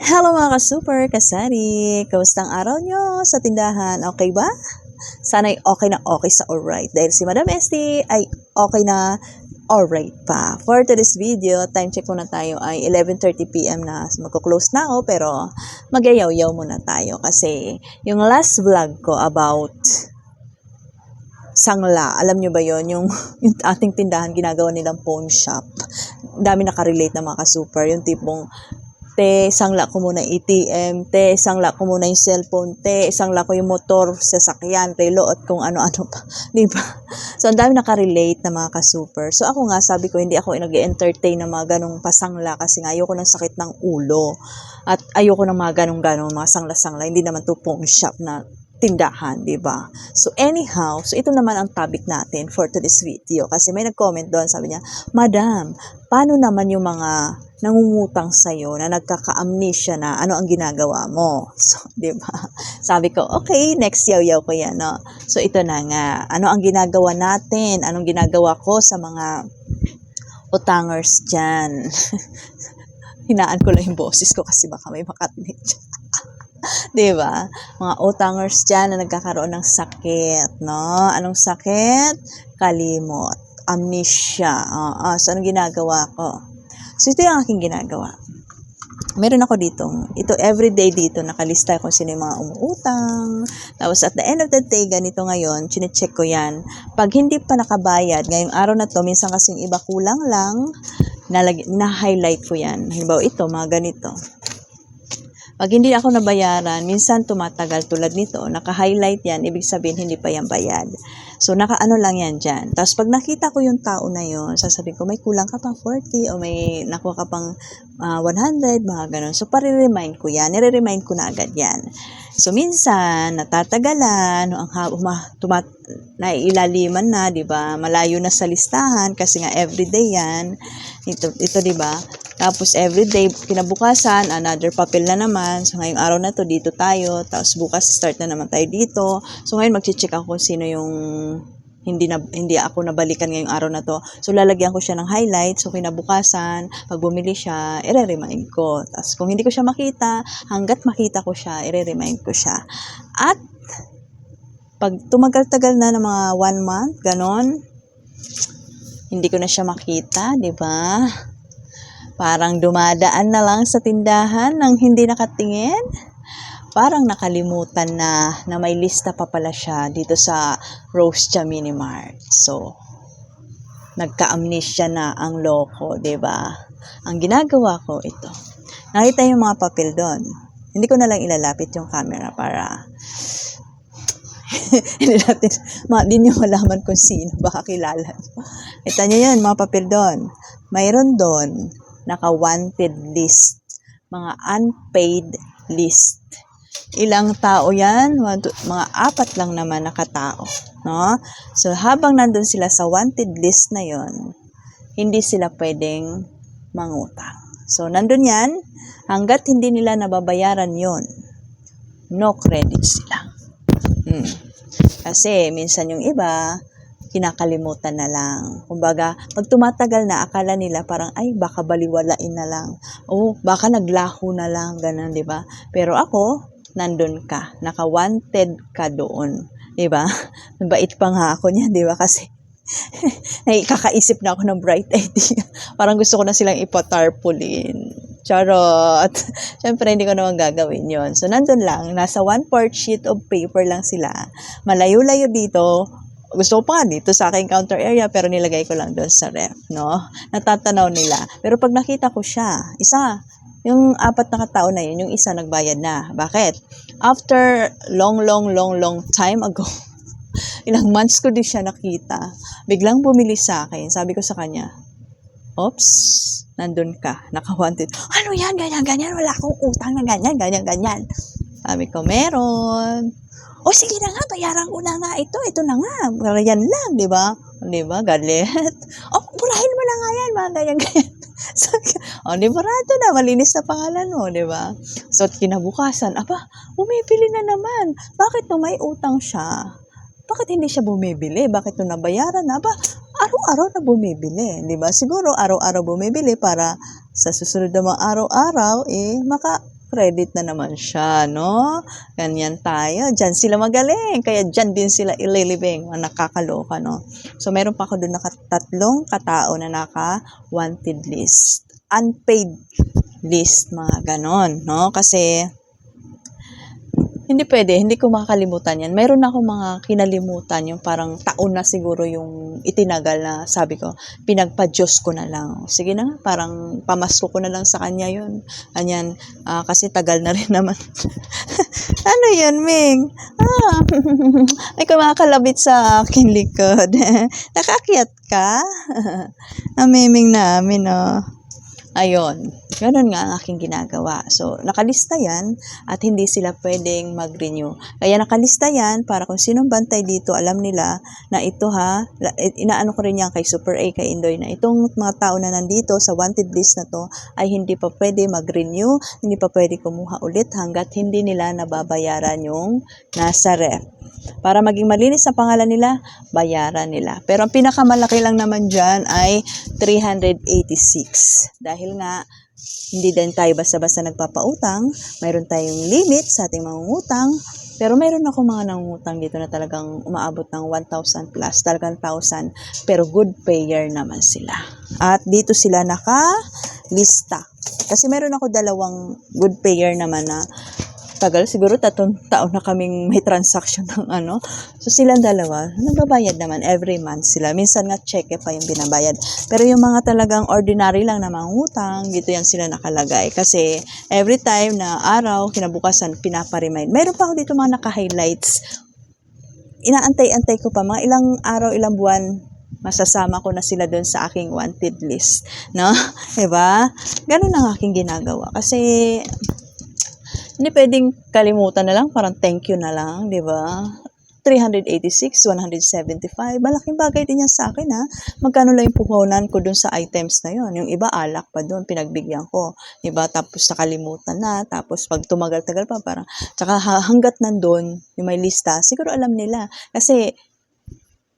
Hello mga ka-super, kasari! Kamusta ang araw nyo sa tindahan? Okay ba? Sana'y okay na okay sa alright. Dahil si Madam Esty ay okay na alright pa. For today's video, time check muna tayo ay 11.30pm na. Magko-close na ako pero magayaw-yaw muna tayo. Kasi yung last vlog ko about sangla, alam nyo ba yon yung, yung ating tindahan ginagawa nilang pawn shop. Dami nakarelate na mga ka-super. Yung tipong te, sangla ko muna ATM, te, sangla ko muna yung cellphone, te, sangla ko yung motor, sasakyan, relo, at kung ano-ano pa. Di ba? So, ang dami nakarelate na mga ka-super. So, ako nga, sabi ko, hindi ako nag-entertain ng mga ganong pasangla kasi nga ayoko ng sakit ng ulo. At ayoko ng mga ganong-ganong mga sangla-sangla. Hindi naman to pawn shop na tindahan, di ba? So anyhow, so ito naman ang topic natin for today's video kasi may nag-comment doon, sabi niya, Madam, paano naman yung mga nangungutang sa'yo na nagkaka-amnesia na ano ang ginagawa mo? So, di ba? Sabi ko, okay, next yaw-yaw ko yan, no? So ito na nga, ano ang ginagawa natin? Anong ginagawa ko sa mga utangers dyan? Hinaan ko lang yung boses ko kasi baka may makatinig dyan. 'di ba? Mga utangers diyan na nagkakaroon ng sakit, no? Anong sakit? Kalimot, amnesia. Oo, so anong ginagawa ko? So ito yung aking ginagawa. Meron ako dito, ito everyday dito, nakalista kung sino yung mga umuutang. Tapos at the end of the day, ganito ngayon, chinecheck ko yan. Pag hindi pa nakabayad, ngayong araw na to, minsan kasi yung iba kulang lang, nalag- na-highlight ko yan. Halimbawa ito, mga ganito. Pag hindi ako nabayaran, minsan tumatagal tulad nito, naka-highlight yan, ibig sabihin hindi pa yan bayad. So, naka-ano lang yan dyan. Tapos, pag nakita ko yung tao na yon sasabihin ko, may kulang ka pang 40 o may nakuha ka pang ah, 100, mga ganun. So, pare-remind ko yan. Nire-remind ko na agad yan. So, minsan, natatagalan, ang ha- uma, tumat, naiilaliman na, di ba? Malayo na sa listahan kasi nga everyday yan. Ito, ito di ba? Tapos everyday, kinabukasan, another papel na naman. So ngayong araw na to, dito tayo. Tapos bukas, start na naman tayo dito. So ngayon, mag-check ako kung sino yung hindi na hindi ako nabalikan ngayong araw na to. So lalagyan ko siya ng highlight. So kinabukasan, pag bumili siya, ire-remind ko. Tapos kung hindi ko siya makita, hanggat makita ko siya, ire-remind ko siya. At pag tumagal-tagal na ng mga one month, ganon, hindi ko na siya makita, di ba? Parang dumadaan na lang sa tindahan nang hindi nakatingin. Parang nakalimutan na na may lista pa pala siya dito sa Rose Mini Mart. So, nagka-amnesia na ang loko, ba? Ang ginagawa ko ito. Nakita yung mga papel doon. Hindi ko na lang ilalapit yung camera para hindi natin, ma, di nyo malaman kung sino, baka kilala. Kita nyo yan, mga papel doon. Mayroon doon, naka-wanted list. Mga unpaid list. Ilang tao yan? Mga apat lang naman nakatao. No? So, habang nandun sila sa wanted list na yon hindi sila pwedeng mangutang. So, nandun yan, hanggat hindi nila nababayaran yon no credit sila. Hmm. Kasi minsan yung iba, kinakalimutan na lang. Kumbaga, pag tumatagal na, akala nila parang, ay, baka baliwalain na lang. O, baka naglaho na lang, ganun, di ba? Pero ako, nandun ka. Naka-wanted ka doon. Di ba? Mabait pa nga ako niya, di ba? Kasi, kakaisip na ako ng bright idea. Parang gusto ko na silang ipatarpaulin. Charot. Siyempre, hindi ko naman gagawin yon So, nandun lang. Nasa one-fourth sheet of paper lang sila. Malayo-layo dito. Gusto ko pa nga dito sa aking counter area pero nilagay ko lang doon sa ref, no? Natatanaw nila. Pero pag nakita ko siya, isa, yung apat na katao na yun, yung isa nagbayad na. Bakit? After long, long, long, long time ago, ilang months ko din siya nakita, biglang bumili sa akin. Sabi ko sa kanya, Oops, nandun ka, naka-wanted. Ano yan, ganyan, ganyan, wala akong utang na ganyan, ganyan, ganyan. Sabi ko, meron. O sige na nga, bayaran ko na nga ito, ito na nga, yan lang, di ba? Di ba, galit. O, burahin mo na nga yan, mga ganyan, ganyan. So, o, di na, malinis na pangalan mo, di ba? So, kinabukasan, aba, bumibili na naman. Bakit no may utang siya? Bakit hindi siya bumibili? Bakit no nabayaran na? Aba, araw-araw na bumibili, di ba? Siguro araw-araw bumibili para sa susunod na mga araw-araw, eh, maka credit na naman siya, no? Ganyan tayo. Diyan sila magaling. Kaya diyan din sila ililibing. Nakakaloka, no? So, meron pa ako doon nakatatlong katao na naka-wanted list. Unpaid list, mga ganon, no? Kasi, hindi pwede, hindi ko makakalimutan yan. Meron ako mga kinalimutan, yung parang taon na siguro yung itinagal na sabi ko, pinagpa-Diyos ko na lang. Sige na, parang pamasko ko na lang sa kanya yun. Ganyan, ah, kasi tagal na rin naman. ano yun, Ming? Ah, ay kumakalabit sa akin likod. Nakakyat ka? Namiming namin, oh. Ayun, ganun nga ang aking ginagawa. So, nakalista yan at hindi sila pwedeng mag-renew. Kaya nakalista yan para kung sinong bantay dito, alam nila na ito ha, eh, inaano ko rin yan kay Super A, kay Indoy, na itong mga tao na nandito sa wanted list na to ay hindi pa pwede mag-renew, hindi pa pwede kumuha ulit hanggat hindi nila nababayaran yung nasa ref. Para maging malinis ang pangalan nila, bayaran nila. Pero ang pinakamalaki lang naman dyan ay 386. Dahil nga, hindi din tayo basta-basta nagpapautang. Mayroon tayong limit sa ating mga utang. Pero mayroon ako mga nangungutang dito na talagang umaabot ng 1,000 plus, talagang 1,000. Pero good payer naman sila. At dito sila naka-lista. Kasi meron ako dalawang good payer naman na tagal, siguro tatong taon na kaming may transaction ng ano. So silang dalawa, nagbabayad naman every month sila. Minsan nga cheque pa yung binabayad. Pero yung mga talagang ordinary lang na mga utang, dito yan sila nakalagay. Kasi every time na araw, kinabukasan, pinapa-remind. Meron pa ako dito mga naka-highlights. Inaantay-antay ko pa, mga ilang araw, ilang buwan, masasama ko na sila doon sa aking wanted list. No? Diba? Ganun ang aking ginagawa. Kasi hindi pwedeng kalimutan na lang, parang thank you na lang, di ba? 386, 175, malaking bagay din yan sa akin ha. Magkano lang yung puhunan ko dun sa items na yon Yung iba alak pa dun, pinagbigyan ko. Diba? Tapos nakalimutan na, tapos pag tumagal-tagal pa, parang, tsaka ha- hanggat nandun, yung may lista, siguro alam nila. Kasi,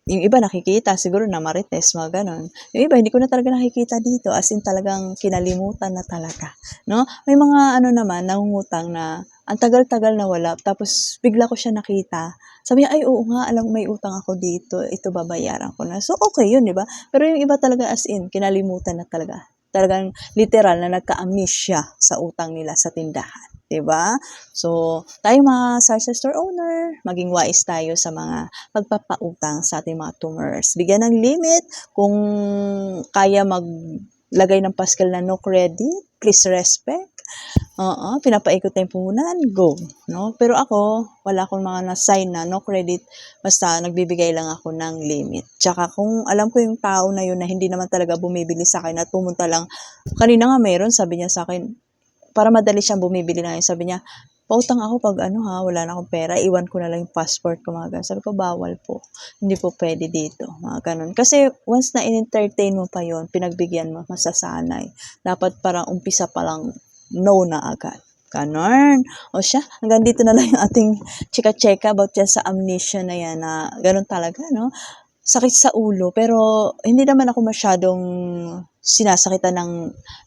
yung iba nakikita, siguro na marites, mga ganon. Yung iba, hindi ko na talaga nakikita dito, as in talagang kinalimutan na talaga. No? May mga ano naman, nangungutang na ang tagal-tagal na wala, tapos bigla ko siya nakita. Sabi niya, ay oo nga, alam may utang ako dito, ito babayaran ko na. So okay yun, di ba? Pero yung iba talaga as in, kinalimutan na talaga. Talagang literal na nagka-amnesia sa utang nila sa tindahan. Ba? So, tayo mga sarisa store owner, maging wise tayo sa mga pagpapautang sa ating mga tumors. Bigyan ng limit kung kaya maglagay ng Pascal na no credit, please respect. Oo, pinapaikot na puhunan, go. No? Pero ako, wala akong mga na-sign na no credit, basta nagbibigay lang ako ng limit. Tsaka kung alam ko yung tao na yun na hindi naman talaga bumibili sa akin at pumunta lang, kanina nga meron, sabi niya sa akin, para madali siyang bumibili na yun, sabi niya, pautang ako pag ano ha, wala na akong pera, iwan ko na lang yung passport ko, mga ganun. Sabi ko, bawal po. Hindi po pwede dito, mga ganun. Kasi once na in-entertain mo pa yon pinagbigyan mo, masasanay. Dapat parang umpisa pa lang, no na agad. Ganon. O siya, hanggang dito na lang yung ating chika-cheka about dyan sa amnesia na yan na ganun talaga, no? Sakit sa ulo, pero hindi naman ako masyadong sinasakitan ng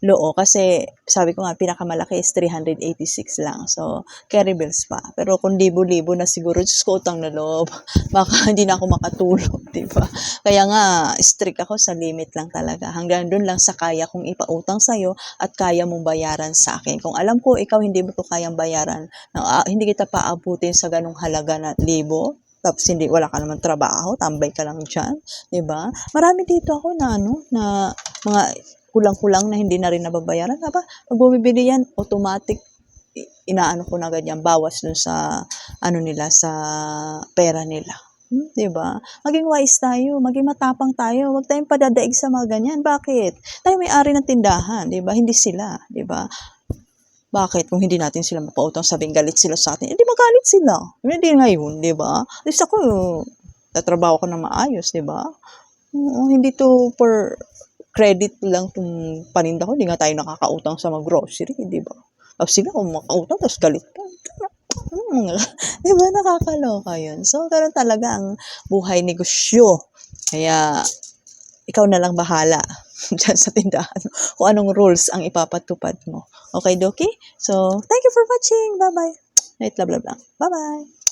loo kasi sabi ko nga pinakamalaki is 386 lang. So, carry bills pa. Pero kung libo-libo na siguro, Diyos ko utang na loob. Baka hindi na ako makatulog, di ba? Kaya nga, strict ako sa limit lang talaga. Hanggang dun lang sa kaya kong ipautang sa'yo at kaya mong bayaran sa akin. Kung alam ko, ikaw hindi mo to kayang bayaran, ah, hindi kita paabutin sa ganong halaga na libo, tapos hindi wala ka naman trabaho, tambay ka lang diyan, 'di ba? Marami dito ako na ano, na mga kulang-kulang na hindi na rin nababayaran. Aba, pag bumibili yan, automatic inaano ko na ganyan, bawas dun sa ano nila sa pera nila. Hmm, ba? Maging wise tayo, maging matapang tayo. Huwag tayong padadaig sa mga ganyan. Bakit? Tayo may-ari ng tindahan, 'di ba? Hindi sila, 'di ba? Bakit? Kung hindi natin sila mapautang, sabing galit sila sa atin, hindi magalit sila. Hindi ngayon, di ba? At least ako, tatrabaho ko na maayos, di ba? Hindi to for credit lang itong paninda ko. Hindi nga tayo nakakautang sa mga grocery, di ba? Tapos sila, kung makautang, tapos galit pa. Hmm, di ba? Nakakaloka yun. So, ganun talaga ang buhay negosyo. Kaya, ikaw na lang bahala. dyan sa tindahan. Kung anong rules ang ipapatupad mo. Okay, Doki? So, thank you for watching. Bye-bye. Wait, love, love lang. Bye-bye.